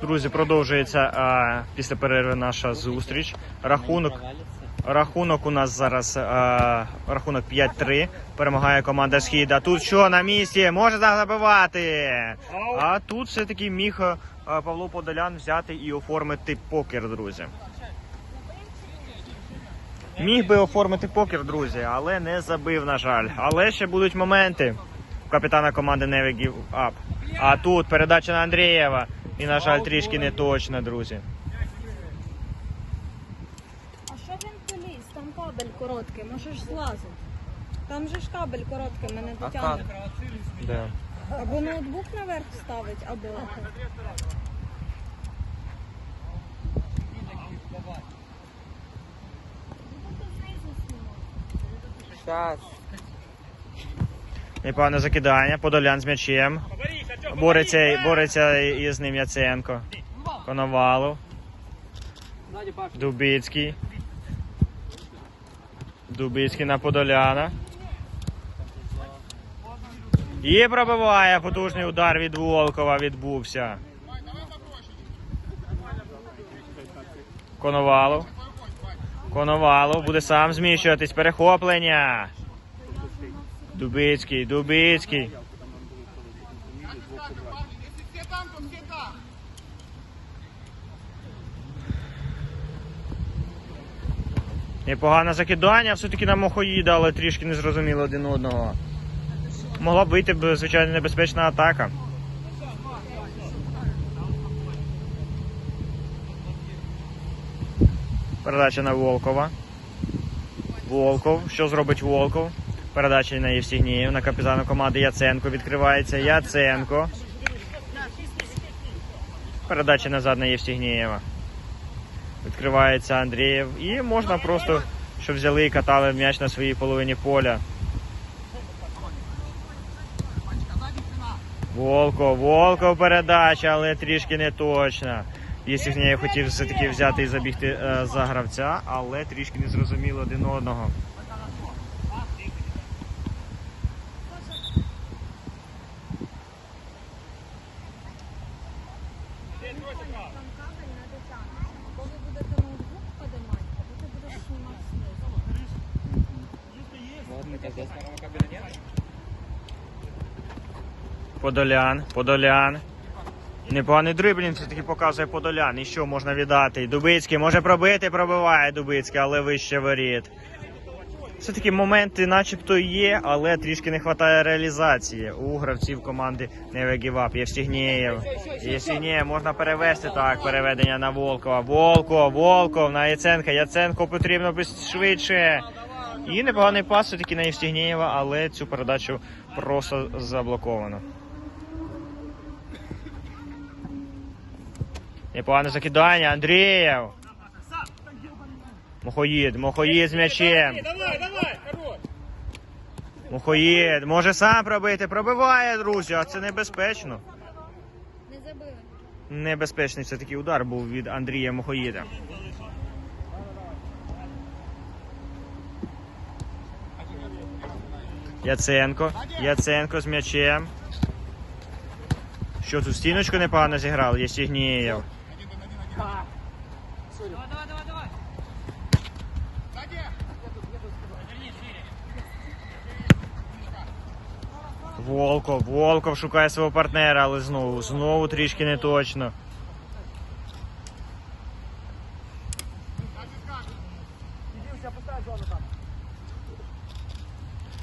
Друзі, продовжується а, після перерви наша зустріч. Рахунок, рахунок у нас зараз а, рахунок 5-3. Перемагає команда Схід. А тут що на місці? Може забивати. А тут все-таки міг а, Павло Подолян взяти і оформити покер, друзі. Міг би оформити покер, друзі, але не забив, на жаль. Але ще будуть моменти у капітана команди Give Up. А тут передача на Андрієва. І, на жаль, трішки не точно, друзі. А що він поліз? Там кабель короткий, можеш злазити. Там же ж кабель короткий, мене дотягне. Да. Або ноутбук наверх ставить, або. Сейчас. Непогане закидання. Подолян з м'ячем. Бореться, бореться із ним Яценко. Коновалов. Дубицький. Дубицький на Подоляна. І пробиває потужний удар від Волкова відбувся. Коновалов. Коновалов буде сам зміщуватись. Перехоплення. Дубицький, Дубицький. Непогане закидання, все-таки на мохоїда, але трішки не зрозуміло один одного. Могла б вийти звичайно, небезпечна атака. Передача на Волкова. Волков. Що зробить Волков? Передача на Євсігнієв, на капітана команди Яценко відкривається. Яценко. Передача назад на Євсігнієва. Відкривається Андрієв. І можна просто, щоб взяли і катали м'яч на своїй половині поля. Волков, Волков передача, але трішки не точна. Євсігнієв хотів все-таки взяти і забігти е, за гравця, але трішки не зрозуміло один одного. Там кабель Подолян, Подолян. Непоганий дриблінг все-таки показує Подолян. І що можна віддати? Дубицький може пробити, пробиває Дубицький, але вище воріт. Все-таки моменти начебто є, але трішки не вистачає реалізації у гравців команди Never Give Up. Євстігнєєв. Євстігнєєв можна перевести так. Переведення на Волкова. Волков, Волков на Яценка. Яценко потрібно швидше. І непоганий пас все-таки на Євстігнєєва, але цю передачу просто заблоковано. Непогане закидання. Андрієв. Мохоїд, Мохоїд з м'ячем. Давай, давай, хорош. Мухоїд може сам пробити, пробиває, друзі, а це небезпечно. Не забили. Небезпечний це такий удар був від Андрія Мухоїда. Яценко. Яценко з м'ячем. Що тут стіночку непогано зіграв? Давай, давай. Волков. Волков шукає свого партнера, але знову, знову трішки не точно.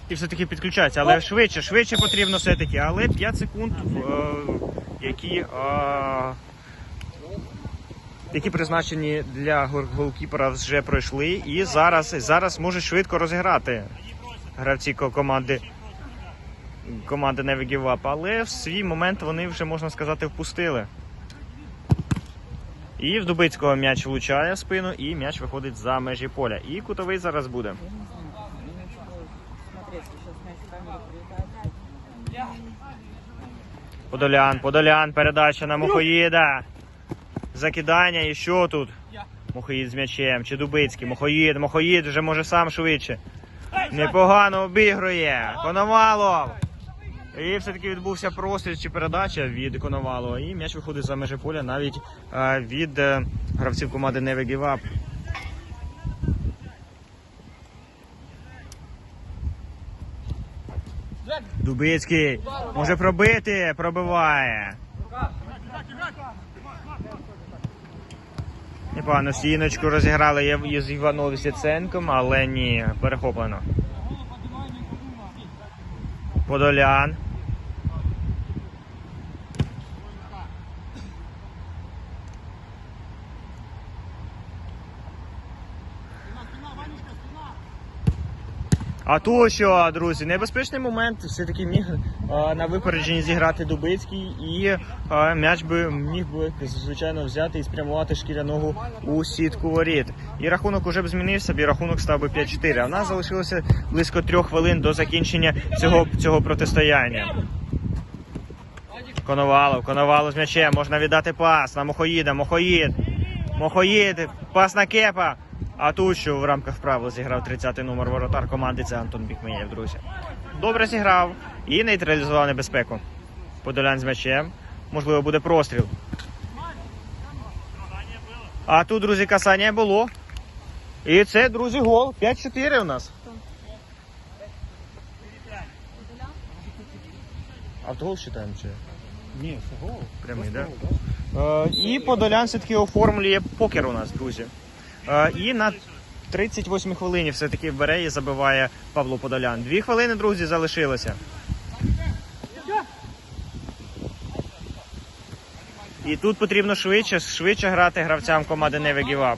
І все-таки підключається, але швидше, швидше потрібно все-таки. Але 5 секунд, е, які, е, які призначені для гол- голкіпера вже пройшли. І зараз, зараз може швидко розіграти гравці команди команди Never Give Up, але в свій момент вони вже, можна сказати, впустили. І в Дубицького м'яч влучає в спину, і м'яч виходить за межі поля. І кутовий зараз буде. Подолян, Подолян, передача на Мухоїда. Закидання, і що тут? Мухоїд з м'ячем, чи Дубицький, Мухоїд, Мухоїд вже може сам швидше. Непогано обігрує. Коновалов. І все-таки відбувся простріл чи передача від Коновалова. І м'яч виходить за межі поля навіть е, від е, гравців команди Never Give. Дубицький може пробити, пробиває. Непогано стіночку розіграли з Іванов Сіценком, але ні, перехоплено. Подолян. А то що, друзі, небезпечний момент все-таки міг е, на випередженні зіграти Дубицький і е, м'яч би міг би звичайно взяти і спрямувати шкіряного у сітку воріт. І рахунок уже б змінився, і рахунок став би 5-4. А в нас залишилося близько трьох хвилин до закінчення цього, цього протистояння. Коновалов, Коновалов з м'ячем, можна віддати пас на Мохоїда, Мохоїд, Мохоїд, пас на Кепа. А тут що в рамках правил зіграв 30-й номер воротар команди, це Антон Бікмеєв, друзі. Добре зіграв і нейтралізував небезпеку. Подолян з м'ячем. Можливо, буде простріл. А тут, друзі, касання було. І це, друзі, гол. 5-4 у нас. Автогол вважаємо чи? Ні, це гол. Прямий, да? Е, і Подолян все-таки оформлює покер у нас, друзі. Е, і на 38 хвилині все-таки бере і забиває Павло Подолян. Дві хвилини, друзі, залишилося. І тут потрібно швидше, швидше грати гравцям команди Never Give.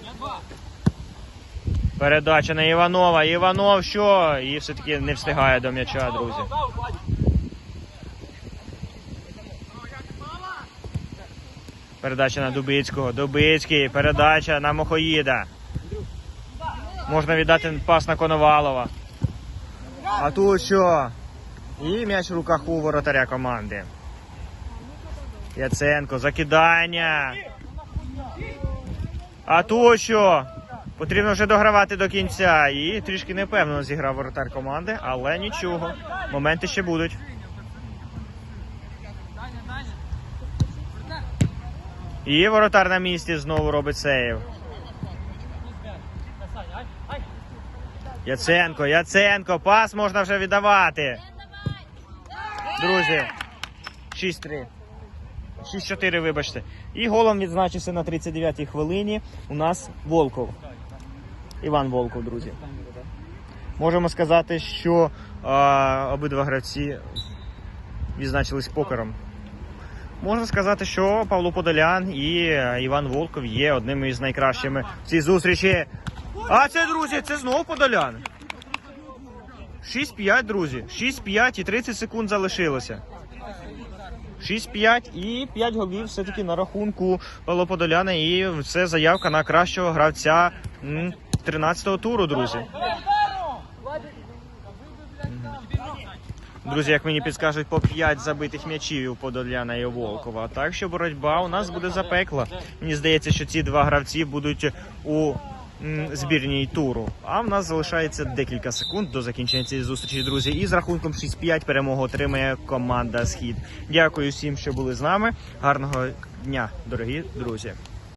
Передача на Іванова. Іванов що? І все-таки не встигає до м'яча, друзі. Передача на Дубицького. Дубицький. Передача на Мохоїда. Можна віддати пас на Коновалова. А тут що? І м'яч в руках у воротаря команди. Яценко, закидання. А тут що? Потрібно вже догравати до кінця. І трішки непевно зіграв воротар команди, але нічого. Моменти ще будуть. І воротар на місці знову робить сейв. Яценко, Яценко, пас можна вже віддавати. Друзі, 6-3. 6-4, вибачте. І голом відзначився на 39-й хвилині. У нас Волков. Іван Волков, друзі. Можемо сказати, що а, обидва гравці відзначились покером. Можна сказати, що Павло Подолян і е, Іван Волков є одними із найкращими в цій зустрічі. А це, друзі, це знову Подолян. 6-5, друзі. 6-5 і 30 секунд залишилося. 6-5 і 5 голів все-таки на рахунку Подоляна. І це заявка на кращого гравця 13-го туру, друзі. Друзі, як мені підскажуть, по 5 забитих м'ячів у Подоляна і Волкова. Так що боротьба у нас буде запекла. Мені здається, що ці два гравці будуть у збірній туру. А в нас залишається декілька секунд до закінчення цієї зустрічі, друзі. І з рахунком 6-5 перемогу отримає команда Схід. Дякую всім, що були з нами. Гарного дня, дорогі друзі.